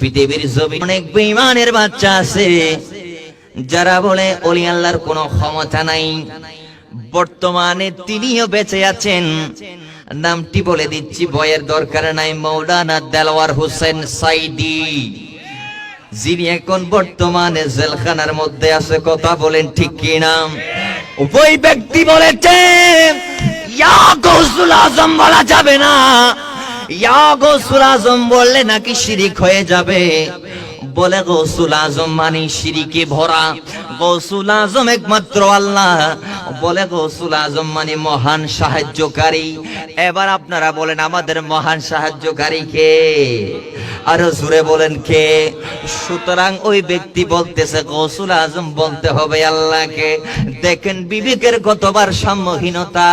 পৃথিবীর জমি অনেক বেঈমানের বাচ্চা আছে। যারা বলে, অলি আল্লাহর কোনো ক্ষমতা নাই। বর্তমানে তিনিও বেঁচে আছেন। নামটি বলে দিচ্ছি বয়ের দরকার নাই। মৌলানা দেলওয়ার হোসেন সাইদি, যিনি এখন বর্তমানে জেলখানার মধ্যে আছে। কথা বলেন ঠিক কি নাম ওই ব্যক্তি বলেছেন, ইয়া গৌসুল আজম বলা যাবে না। ইয়া গৌসুল আজম বললে নাকি শিরিক হয়ে যাবে? বলে গৌসুল আজম মানে শিরিকে ভরা। গৌসুল আজম একমাত্র আল্লাহ। বলে গৌসুল আজম মানে মহান সাহায্যকারী। এবার আপনারা বলেন, আমাদের মহান সাহায্যকারী কে? আরও জুড়ে বলেন কে? সুতরাং ওই ব্যক্তি বলতেছে গৌসুল আজম বলতে হবে আল্লাহকে। দেখেন বিবেকের কতবার সম্মোহীনতা।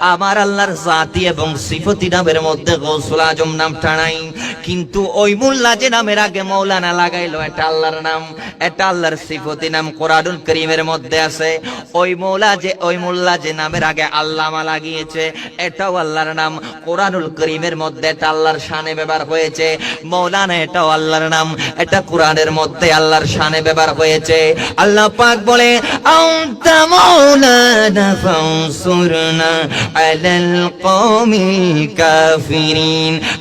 আমার আল্লাহর জাতি এবং সিফতি নামের মধ্যে গৌসুল আজম নামটা নাই। কিন্তু ওই মোল্লা যে নামের আগে মৌলানা লাগাইলো, এটা আল্লাহর নাম, এটা আল্লাহর সিফতি নাম কোরআনুল করিমের মধ্যে আছে। ওই মৌলা যে, ওই মোল্লা যে নামের আগে আল্লামা লাগিয়েছে, এটাও আল্লাহর নাম। কোরআনুল করিমের মধ্যে এটা আল্লাহর শানে ব্যবহার হয়েছে। মৌলানা, এটাও আল্লাহর নাম। এটা কোরআনের মধ্যে আল্লাহর শানে ব্যবহার হয়েছে। আল্লাহ পাক বলে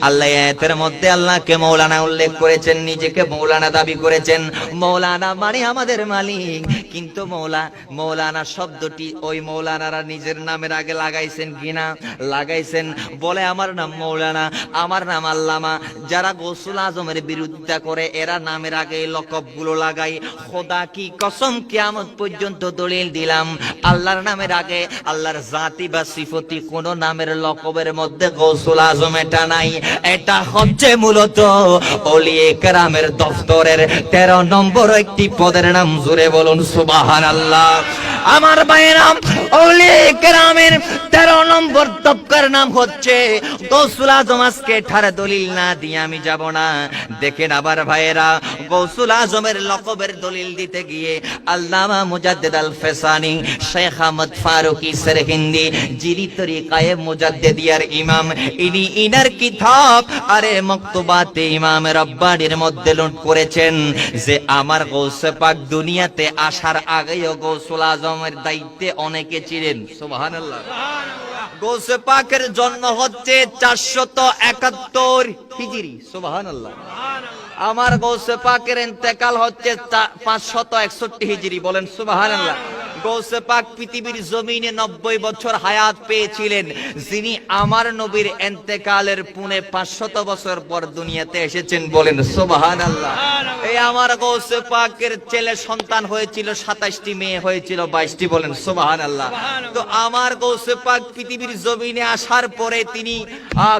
আল্লাহ আয়াতের মধ্যে আল্লাহকে মৌলানা উল্লেখ করেছেন, নিজেকে মৌলানা দাবি করেছেন। মৌলানা মানে আমাদের মালিক। কিন্তু মৌলা, মৌলানা শব্দটি ওই মৌলানারা নিজের নামের আগে লাগাইছেন কিনা? লাগাইছেন। বলে, আমার নাম মৌলানা, আমার নাম আল্লামা। যারা গোসুল আজমের বিরোধিতা করে, এরা নামের আগে এই লকবগুলো লাগাই। খোদা কি কসম কিয়ামত পর্যন্ত দলিল দিলাম। আল্লাহর নামের আগে, আল্লাহর জাতি বা সিফতি কোন নামের লকবের মধ্যে গৌসুল আজম এটা নাই। এটা হচ্ছে মূলত অলি একরামের দফতরের তেরো নম্বর একটি পদের নাম। জুড়ে বলুন সুবাহান আল্লাহ আমার ভাইয়েরাম অলি একরামের তেরো নম্বর দপ্তর নাম হচ্ছে গৌসুল আজম আজকে ঠারে দলিল না দিয়ে আমি যাব না। দেখেন আবার ভাইয়েরা গৌসুল আজমের লকবের দলিল দিতে গিয়ে আল্লামা মুজাদ্দেদ আল ফেসানি শেখ আহমদ ফারুকি সেরহিন্দি যিনি তরিকায়ে মুজাদ্দেদিয়ার ইমাম, ইনি ইনার কিতাব, আরে মক্তবাতে ইমাম রব্বানির মধ্যে লুট করেছেন যে আমার গৌসে পাক দুনিয়াতে আসার আগেও গৌসুল আজমের দায়িত্বে অনেকে ছিলেন। সুবহানাল্লাহ। গৌসে পাকের জন্ম হচ্ছে চারশত একাত্তর হিজিরি। আল্লাহ আমার গৌসে পাকের ইন্তেকাল হচ্ছে পাঁচশত একষট্টি হিজিরি, বলেন সুবহানাল্লাহ। গৌসে পাক পৃথিবীর জমিনে নব্বই বছর হায়াত পেয়েছিলেন, যিনি আমার নবীর এন্তেকালের পুনে পাঁচশত বছর পর দুনিয়াতে এসেছেন বলেন সুবাহান আল্লাহ এই আমার গৌসে পাকের ছেলে সন্তান হয়েছিল, সাতাশটি মেয়ে হয়েছিল, বাইশটি বলেন সুবাহান আল্লাহ তো আমার গৌসে পাক পৃথিবীর জমিনে আসার পরে তিনি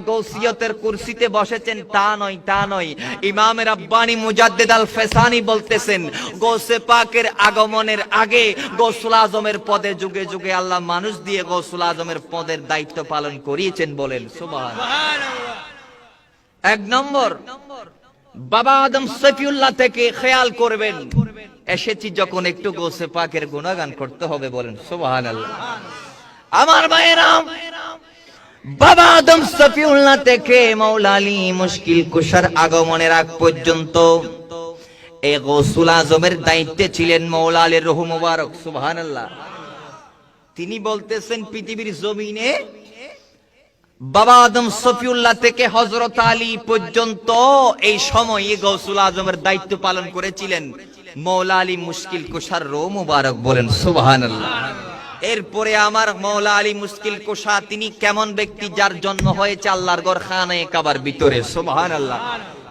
গৌসিয়তের কুরসিতে বসেছেন, তা নয় তা নয়। ইমাম রাব্বানি মুজাদ্দেদ আল ফেসানি বলতেছেন গৌসে পাকের আগমনের আগে গৌসুল আজমের পদে যুগে যুগে আল্লাহ মানুষ দিয়ে গৌসুল আজমের পদের দায়িত্ব পালন করিয়েছেন বলেন, সুবহান। এক নম্বর, বাবা আদম সফিউল্লাহ থেকে খেয়াল করবেন, এসেছি যখন একটু গোসে পাকের গুণগান করতে হবে বলেন সুবহান আল্লাহ আমার ভাইয়েরাম, বাবা আদম সফিউল্লাহ থেকে মৌলা আলী মুশকিল কুশার আগমনের আগ পর্যন্ত এই গৌসুল আজমের দায়িত্বে ছিলেন মৌলা আলীর রহু মুবারক, সুবহানাল্লাহ। তিনি বলতেছেন, পৃথিবীর জমিনে বাবা আদম সফিউল্লাহ থেকে হজরত আলী পর্যন্ত এই সময়ে গৌসুল আজমের দায়িত্ব পালন করেছিলেন। মৌলা আলী মুশকিল কুশার রো মুবারক বলেন, সুবহানাল্লাহ। এরপরে আমার মৌলা আলী মুশকিল কোষা, তিনি কেমন ব্যক্তি যার জন্ম হয়েছে আল্লাহর গড় খানে কাবার ভিতরে সুবহান আল্লাহ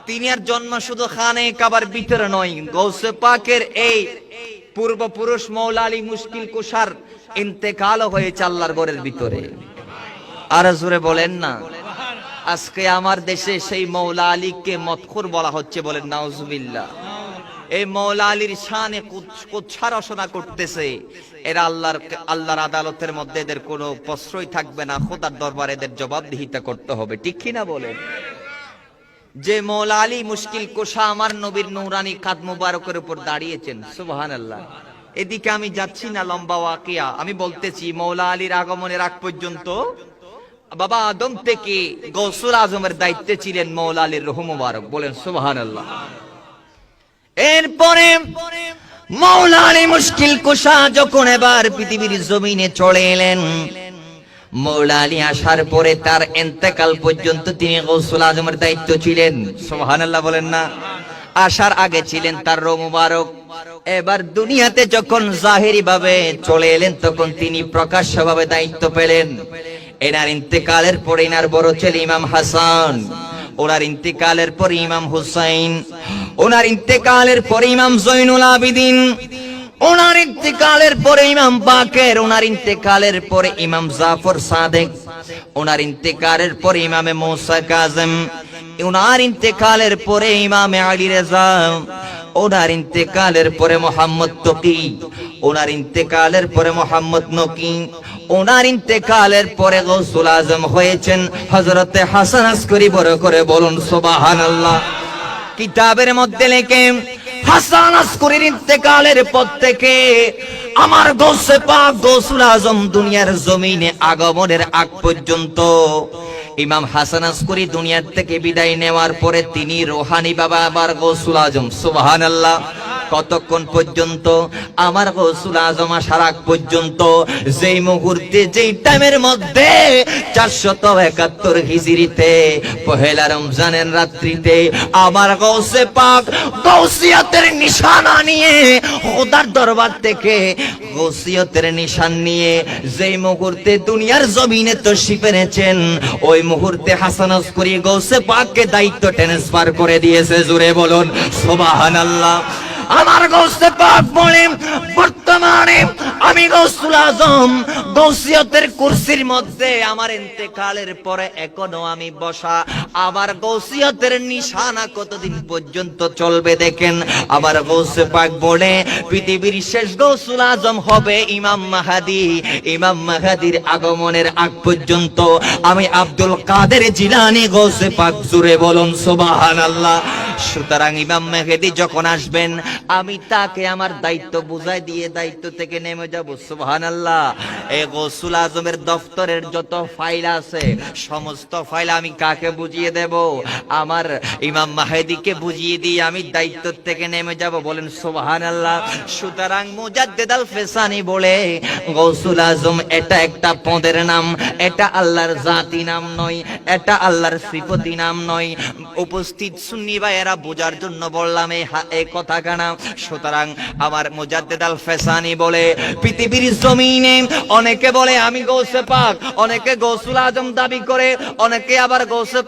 তিনি আর জন্ম শুধু খানে কাবার ভিতরে নয়, গৌসে পাকের এই পূর্বপুরুষ মৌলা আলী মুশকিল কোষার ইন্তেকালও হয়েছে আল্লাহর গড়ের ভিতরে। আর জোরে বলেন না, আজকে আমার দেশে সেই মৌলা আলীকে মতখুর বলা হচ্ছে বলেন নাউজুবিল্লাহ। এই মৌলা আলীর শানে কুচ্ছা রচনা করতেছে। এরা আল্লাহর আল্লাহর আদালতের মধ্যে এদের কোনো প্রশ্রয় থাকবে না, খোদার দরবারে এদের জবাবদিহিতা করতে হবে, ঠিক কিনা বলেন? যে মৌলা আলী মুশকিল কোষা আমার নবীর নৌরানি কাদ মুবারকের উপর দাঁড়িয়েছেন সুবহান আল্লাহ এদিকে আমি যাচ্ছি না লম্বা ওয়াকিয়া। আমি বলতেছি, মৌলা আলীর আগমনের আগ পর্যন্ত বাবা আদম থেকে গৌসুল আজমের দায়িত্বে ছিলেন মৌলা আলীর রহম মুবারক। বলেন সুবাহান আল্লাহ এরপরে মৌলা আলী মুশকিল কুশা যখন এবার পৃথিবীর জমিনে চলে এলেন মৌলা আসার পরে তার এন্তেকাল পর্যন্ত তিনি দায়িত্ব ছিলেন। সুবহান বলেন না। আসার আগে ছিলেন তার রোমুবারক এবার দুনিয়াতে যখন জাহেরি ভাবে চলে এলেন, তখন তিনি প্রকাশ্য ভাবে দায়িত্ব পেলেন। এনার ইন্তেকালের পরে এনার বড় ছেলে ইমাম হাসান, ওনার ইন্তেকালের পরে ইমাম হুসাইন, ওনার ইন্তেকালের পরে ইমাম জৈনুল আবিদিন ওনার ইন্তেকালের পরে ইমাম বাকের ওনার ইন্তেকালের পরে ইমাম জাফর সাদেক, ওনার ইন্তেকালের পরে ইমামে মৌসা কাজম, ওনার ইন্তেকালের পরে ইমামে আলী রেজা, ওনার ইন্তেকালের পরে মোহাম্মদ তকি, ওনার ইন্তেকালের পরে মোহাম্মদ নকি, ওনার ইন্তেকালের পরে গৌসুল আজম হয়েছেন। হজরতে হাসান আসকরি বড় করে বলুন সোবাহান আল্লাহ কিতাবের মধ্যে লেখে হাসান আসকরির ইন্তেকালের পর থেকে আমার গোসে পাক, গোসুল আজম দুনিয়ার জমিনে আগমনের আগ পর্যন্ত। ইমাম হাসান আসকরি দুনিয়ার থেকে বিদায় নেওয়ার পরে তিনি রোহানি বাবা আবার গোসুল আজম সুবাহ আল্লাহ কতক্ষণ পর্যন্ত? আমার গৌসুল আজম আগ পর্যন্ত, যেই মুহূর্তে, যেই টাইমের মধ্যে চারশত একাত্তর হিজড়িতে, পহেলা রমজানের রাত্রিতে আমার গৌসে পাক গৌসিয়তের নিশানা নিয়ে, খোদার দরবার থেকে গৌসিয়তের নিশান নিয়ে যেই মুহূর্তে দুনিয়ার জমিনে তো এনেছেন, ওই মুহূর্তে হাসান করি গৌসে পাককে দায়িত্ব ট্রান্সফার করে দিয়েছে। জুড়ে বলুন, সুবহানাল্লাহ। আমার গৌসে পাক বলে বর্তমানে আমি গৌসুল আজম গৌসিয়তের কুরসির মধ্যে আমার ইন্তেকালের পরে এখনও আমি বসা। আবার গৌসিয়তের নিশানা কতদিন পর্যন্ত চলবে দেখেন? আবার গৌসে পাক বলে পৃথিবীর শেষ গৌসুল আজম হবে ইমাম মাহাদি। ইমাম মাহাদির আগমনের আগ পর্যন্ত আমি আব্দুল কাদের জিলানি গৌসে পাক জুড়ে বলুন, সুবহানাল্লাহ। সুতরাং ইমাম মেহেদি যখন আসবেন, আমি তাকে আমার দায়িত্ব বুঝাই দিয়ে দায়িত্ব থেকে নেমে যাব। সুবহান আল্লাহ এই গসুল আজমের দফতরের যত ফাইল আছে, সমস্ত ফাইল আমি কাকে বুঝিয়ে দেব? আমার ইমাম মাহেদিকে বুঝিয়ে দিয়ে আমি দায়িত্ব থেকে নেমে যাব। বলেন সুবহান আল্লাহ সুতরাং মুজাদ্দেদ আল ফেসানি বলে গৌসুল আজম, এটা একটা পদের নাম, এটা আল্লাহর জাতি নাম নয়, এটা আল্লাহর শ্রীপতি নাম নয়। উপস্থিত সুন্নি বা ভাইয়েরা বোঝার জন্য বললাম এই এই কথা কানা। সুতরাং আমার মুজাদ্দেদ আল ফেসানি বলে, পৃথিবীর জমিনে অনেকে বলে, আমি গৌসে পাক। অনেকে গৌসুল আজম দাবি করে, অনেকে আবার গৌসে